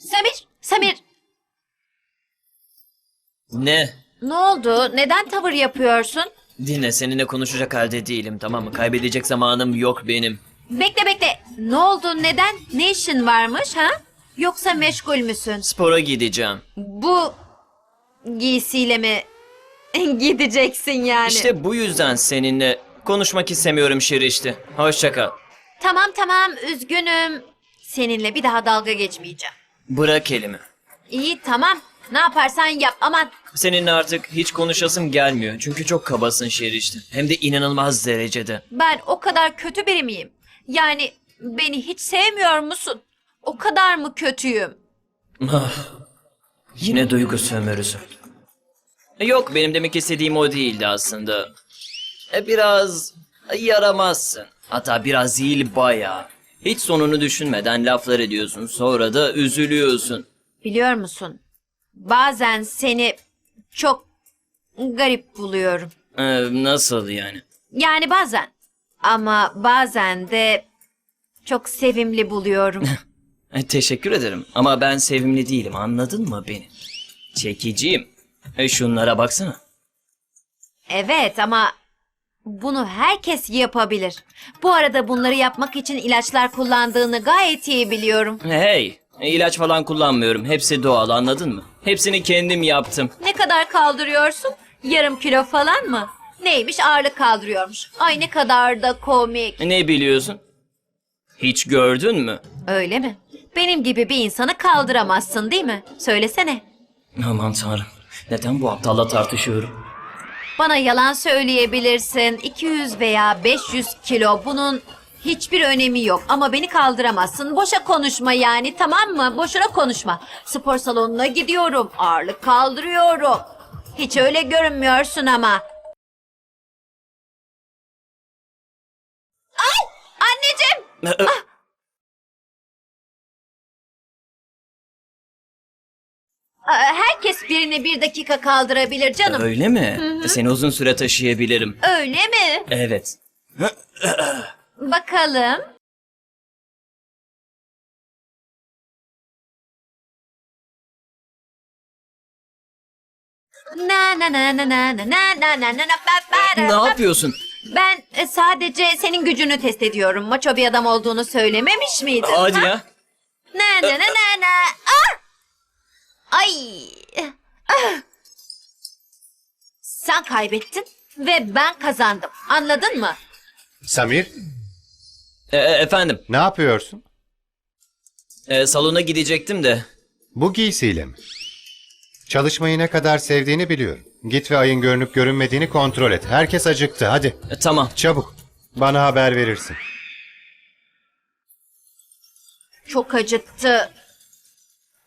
Samir, Samir. Ne? Ne oldu? Neden tavır yapıyorsun? Dinle seninle konuşacak halde değilim tamam mı? Kaybedecek zamanım yok benim. Bekle bekle. Ne oldu? Neden? Ne işin varmış ha? Yoksa meşgul müsün? Spora gideceğim. Bu giysiyle mi gideceksin yani? İşte bu yüzden seninle konuşmak istemiyorum Şirişti. Hoşça kal. Tamam tamam üzgünüm. Seninle bir daha dalga geçmeyeceğim. Bırak elimi. İyi tamam. Ne yaparsan yap aman. Seninle artık hiç konuşasım gelmiyor. Çünkü çok kabasın Şirişti. Hem de inanılmaz derecede. Ben o kadar kötü biri miyim? Yani beni hiç sevmiyor musun? O kadar mı kötüyüm? Ah, Yine duygu sömürüsü. Yok benim demek istediğim o değildi aslında. E, Biraz yaramazsın. Hatta biraz değil bayağı. Hiç sonunu düşünmeden laflar ediyorsun. Sonra da üzülüyorsun. Biliyor musun? Bazen seni çok garip buluyorum. Ee, nasıl yani? Yani bazen. Ama bazen de çok sevimli buluyorum. E, teşekkür ederim ama ben sevimli değilim anladın mı beni? Çekiciyim. E, şunlara baksana. evet ama bunu herkes yapabilir. Bu arada bunları yapmak için ilaçlar kullandığını gayet iyi biliyorum. Hey ilaç falan kullanmıyorum. Hepsi doğal anladın mı? Hepsini kendim yaptım. Ne kadar kaldırıyorsun? Yarım kilo falan mı? Neymiş ağırlık kaldırıyormuş. Ay ne kadar da komik. Ne biliyorsun? Hiç gördün mü? Öyle mi? Benim gibi bir insanı kaldıramazsın değil mi? Söylesene. Aman tanrım. Neden bu aptalla tartışıyorum? Bana yalan söyleyebilirsin. 200 veya 500 kilo bunun hiçbir önemi yok. Ama beni kaldıramazsın. Boşa konuşma yani tamam mı? Boşuna konuşma. Spor salonuna gidiyorum. Ağırlık kaldırıyorum. Hiç öyle görünmüyorsun ama. Ay! Anneciğim! Aa, Herkes birini bir dakika kaldırabilir canım. Öyle mi? Seni uzun süre taşıyabilirim. Öyle mi? Evet. Bakalım. Na na na na na na na na na na na ba- ba- Ne yapıyorsun? Ben e, sadece senin gücünü test ediyorum. Maço bir adam olduğunu söylememiş miydin? Hadi ha? ya. Na na na na na. Ay. Ah! Sen kaybettin ve ben kazandım. Anladın mı? Samir, E, e, efendim, ne yapıyorsun? e, salona gidecektim de. Bu giysiyle mi? Çalışmayı ne kadar sevdiğini biliyorum. Git ve ayın görünüp görünmediğini kontrol et. Herkes acıktı. Hadi E, tamam. çabuk. Bana haber verirsin. Çok acıttı.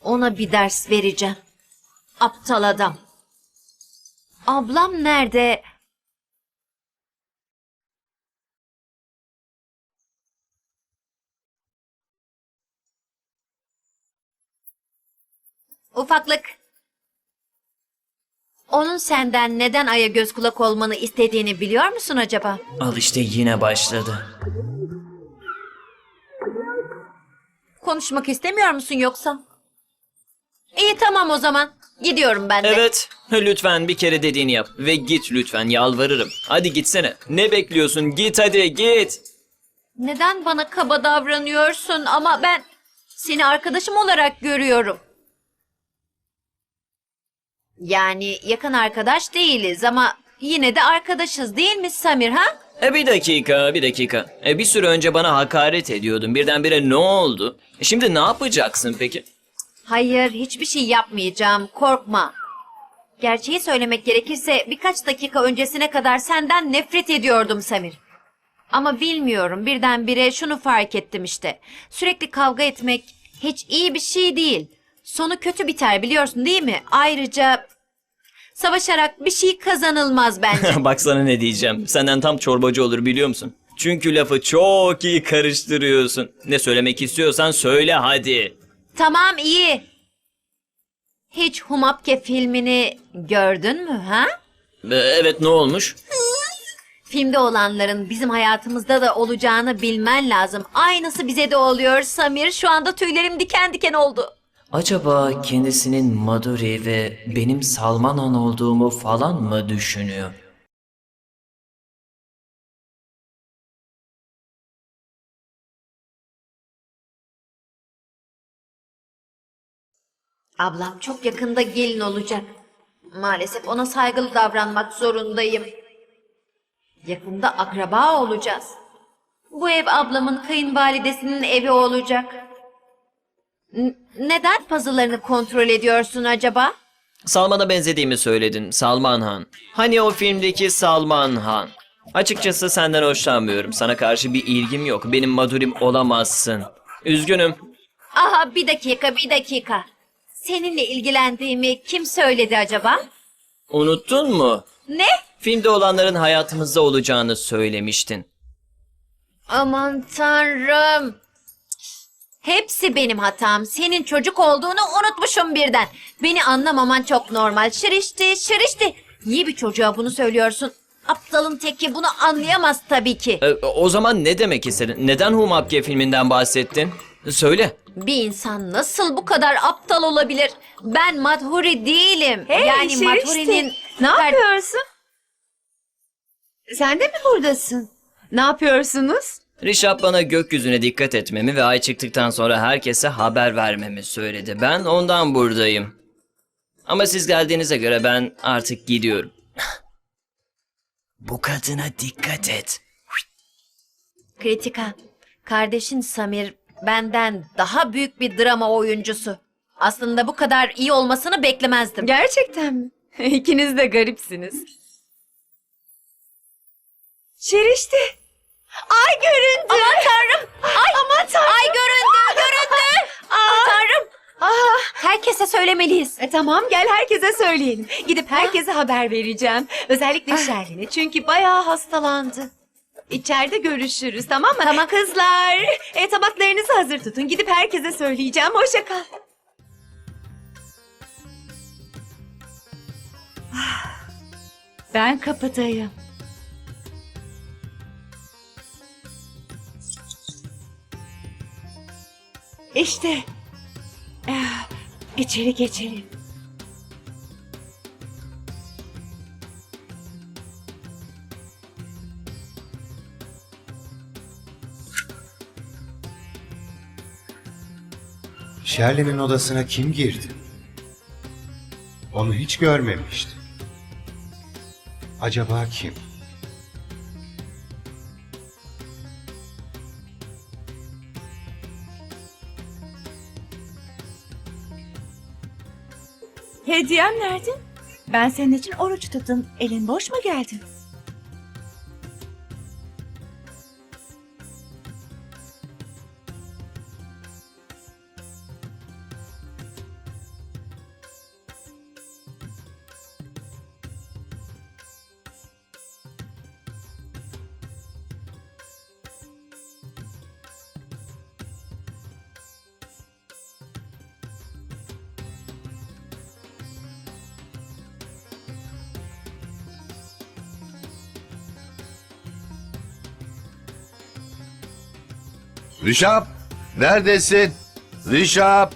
Ona bir ders vereceğim. Aptal adam. Ablam nerede? Ufaklık. Onun senden neden aya göz kulak olmanı istediğini biliyor musun acaba? Al işte yine başladı. Konuşmak istemiyor musun yoksa? İyi tamam o zaman. Gidiyorum ben de. Evet, lütfen bir kere dediğini yap. Ve git lütfen, yalvarırım. Hadi gitsene. Ne bekliyorsun? Git hadi, git. Neden bana kaba davranıyorsun ama ben seni arkadaşım olarak görüyorum. Yani yakın arkadaş değiliz ama yine de arkadaşız değil mi Samir ha? E bir dakika, bir dakika. E bir süre önce bana hakaret ediyordun. Birdenbire ne oldu? E şimdi ne yapacaksın peki? Hayır hiçbir şey yapmayacağım korkma. Gerçeği söylemek gerekirse birkaç dakika öncesine kadar senden nefret ediyordum Samir. Ama bilmiyorum birdenbire şunu fark ettim işte. Sürekli kavga etmek hiç iyi bir şey değil. Sonu kötü biter biliyorsun değil mi? Ayrıca savaşarak bir şey kazanılmaz bence. Bak sana ne diyeceğim. Senden tam çorbacı olur biliyor musun? Çünkü lafı çok iyi karıştırıyorsun. Ne söylemek istiyorsan söyle hadi. Tamam iyi. Hiç Humapke filmini gördün mü ha? E, evet ne olmuş? Filmde olanların bizim hayatımızda da olacağını bilmen lazım. Aynısı bize de oluyor Samir. Şu anda tüylerim diken diken oldu. Acaba kendisinin Maduri ve benim Salman Han olduğumu falan mı düşünüyor? Ablam çok yakında gelin olacak. Maalesef ona saygılı davranmak zorundayım. Yakında akraba olacağız. Bu ev ablamın kayınvalidesinin evi olacak. N- neden puzzle'larını kontrol ediyorsun acaba? Salman'a benzediğimi söyledin. Salman Han. Hani o filmdeki Salman Han. Açıkçası senden hoşlanmıyorum. Sana karşı bir ilgim yok. Benim Madurim olamazsın. Üzgünüm. Aha bir dakika bir dakika. Seninle ilgilendiğimi kim söyledi acaba? Unuttun mu? Ne? Filmde olanların hayatımızda olacağını söylemiştin. Aman tanrım. Hepsi benim hatam. Senin çocuk olduğunu unutmuşum birden. Beni anlamaman çok normal. Şırıştı, şırıştı. Niye bir çocuğa bunu söylüyorsun? Aptalın teki bunu anlayamaz tabii ki. E, o zaman ne demek istedin? Neden Humapke filminden bahsettin? Söyle. Bir insan nasıl bu kadar aptal olabilir? Ben Madhuri değilim. Hey yani Şerişte, Madhuri'nin... Ne yapıyorsun? Sen de mi buradasın? Ne yapıyorsunuz? Rişap bana gökyüzüne dikkat etmemi ve ay çıktıktan sonra herkese haber vermemi söyledi. Ben ondan buradayım. Ama siz geldiğinize göre ben artık gidiyorum. Bu kadına dikkat et. Kritika, kardeşin Samir benden daha büyük bir drama oyuncusu. Aslında bu kadar iyi olmasını beklemezdim. Gerçekten mi? İkiniz de garipsiniz. Şerişte. Ay göründü. Aman tanrım! Ay! Aman tanrım! Ay göründü, göründü! Aman tanrım! Ah, Herkese söylemeliyiz. e, tamam gel herkese söyleyelim. Gidip herkese haber vereceğim. Özellikle Şerlin'e çünkü bayağı hastalandı. İçeride görüşürüz tamam mı? Tamam. Kızlar e, tabaklarınızı hazır tutun. Gidip herkese söyleyeceğim. Hoşça kal. Ah, Ben kapıdayım. İşte. Ah, İçeri geçelim. Shirley'nin odasına kim girdi? Onu hiç görmemiştim. Acaba kim? Hediyem nerede? Ben senin için oruç tuttum. Elin boş mu geldin? Rişap, neredesin? Rişap.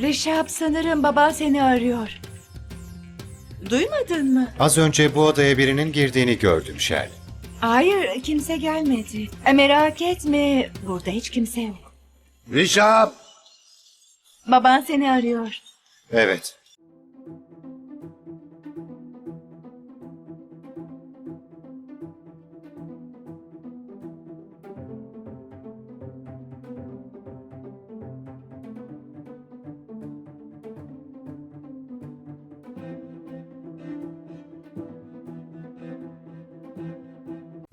Rişap sanırım baban seni arıyor. Duymadın mı? Az önce bu odaya birinin girdiğini gördüm Shirley. Hayır kimse gelmedi. E, merak etme burada hiç kimse yok. Rişap. Baban seni arıyor. Evet.